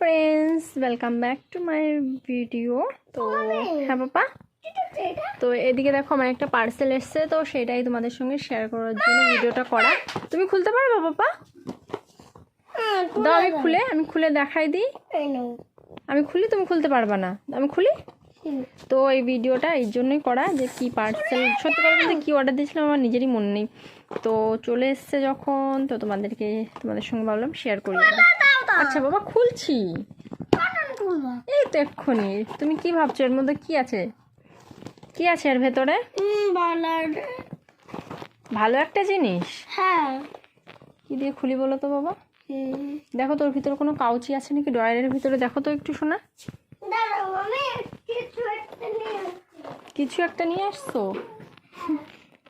Friends welcome back to my video তো হ্যাঁ বাবা তো এদিকে দেখো আমার একটা পার্সেল এসছে তো সেটাই তোমাদের সঙ্গে শেয়ার করার জন্য ভিডিওটা করা। তুমি খুলতে পারবে বাবা দাও আমি খুলে আমি খুলে দেখাই দিই। আমি খুলি তুমি খুলতে পারবে না। আমি খুলি? তো এই ভিডিওটা এই জন্যই করা যে কি পার্সেল সত্যি কথা বলতে কী অর্ডার দিয়েছিলাম আমার নিজেরই মনে নেই। তো চলে এসছে যখন তো তোমাদেরকে তোমাদের সঙ্গে ভাবলাম শেয়ার করি। আচ্ছা বাবা খুলছি। এই তো এক্ষুনি। তুমি কি ভাবছ? এর মধ্যে কি আছে? কি আছে এর ভেতরে? ভালো একটা জিনিস? হ্যাঁ। কি দিয়ে খুলি বলো তো বাবা? দেখো তোর ভিতরে কোনো কাউচি আছে নাকি? ড্রয়ারের ভিতরে দেখো তো একটু শোনা। কিছু একটা নিয়ে কিছু একটা নিয়ে আসছো?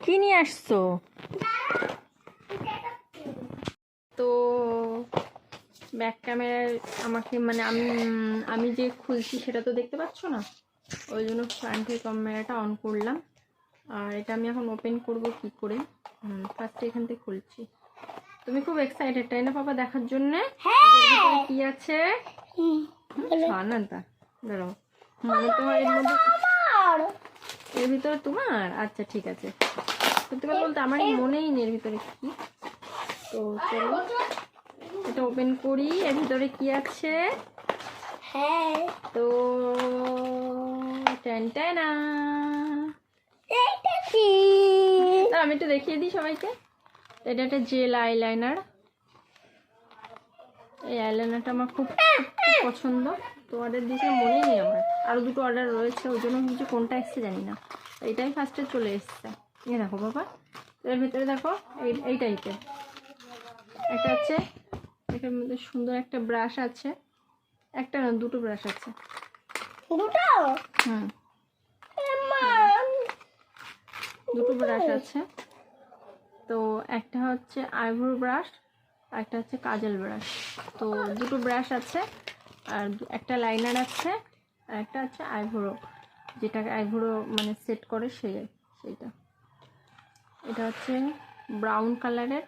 কি নিয়ে আসছো? তো ব্যাক ক্যামেরায় আমাকে মানে আমি আমি যে খুলছি সেটা তো দেখতে পাচ্ছ না? ওই জন্য ফ্রন্টের ক্যামেরাটা অন করলাম। আর এটা আমি এখন ওপেন করব কি করে? ফার্স্টে এখান থেকে খুলছি। তুমি খুব এক্সাইটেড তাই না বাবা দেখার জন্য? কি আছে? আনন্দ দাঁড়াও। মানে তোমার এর মধ্যে এর ভিতরে তোমার? আচ্ছা ঠিক আছে। সত্যি কথা বলতে আমার মনেই নেই এর ভিতরে কি। তো চলো। এটা ওপেন করি। এর ভিতরে কি আছে? হ্যাঁ। তো টেন টেনা এইটা কি দাঁড়াও, আমি একটু দেখিয়ে দিই সবাইকে। এটা একটা জেল আইলাইনার এই আইলাইনারটা আমার খুব পছন্দ। তো অর্ডার দিয়েছে মনেই নেই আমার। আরও দুটো অর্ডার রয়েছে ওই জন্য কিছু কোনটা এসছে জানি না। তো এটাই ফার্স্টে চলে এসছে। এই দেখো বাবা। এর ভিতরে দেখো এই এই টাইপের একটা আছে এটার মধ্যে সুন্দর একটা ব্রাশ আছে। একটা না দুটো ব্রাশ আছে। দুটো? হুম। দুটো ব্রাশ আছে। তো একটা হচ্ছে আইব্রো ব্রাশ আর একটা হচ্ছে কাজল ব্রাশ তো দুটো ব্রাশ আছে আর একটা লাইনার আছে আর একটা আছে আইব্রো যেটাকে আইব্রো মানে সেট করে সেই সেইটা। এটা হচ্ছে ব্রাউন কালারের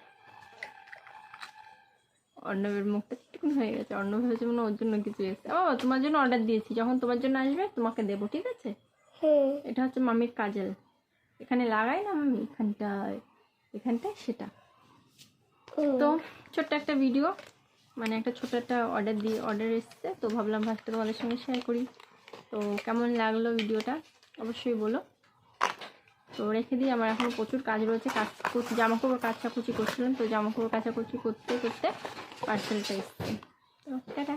অর্ণবের মুখটা একটু হয়ে গেছে। অর্ণব হয়েছে মানে ওর জন্য কিছু এসছে ও তোমার জন্য অর্ডার দিয়েছি। যখন তোমার জন্য আসবে তোমাকে দেবো ঠিক আছে? এটা হচ্ছে মামির কাজল। এখানে লাগাই না মামি? এখানটায় এখানটায় সেটা। তো ছোট্ট একটা ভিডিও মানে একটা ছোট একটা অর্ডার দিয়ে অর্ডার এসছে। তো ভাবলাম ফার্স্টে তোমাদের সঙ্গে শেয়ার করি। তো কেমন লাগল ভিডিওটা অবশ্যই বলো। তো রেখে দিই আমার এখন প্রচুর কাজ রয়েছে, কাজ করছি জামা কাপড় কাচাকুচি করছিলাম, তো জামা কাপড় কাচাকুচি করতে করতে পার্সেলটা এসছে। তো টাটা।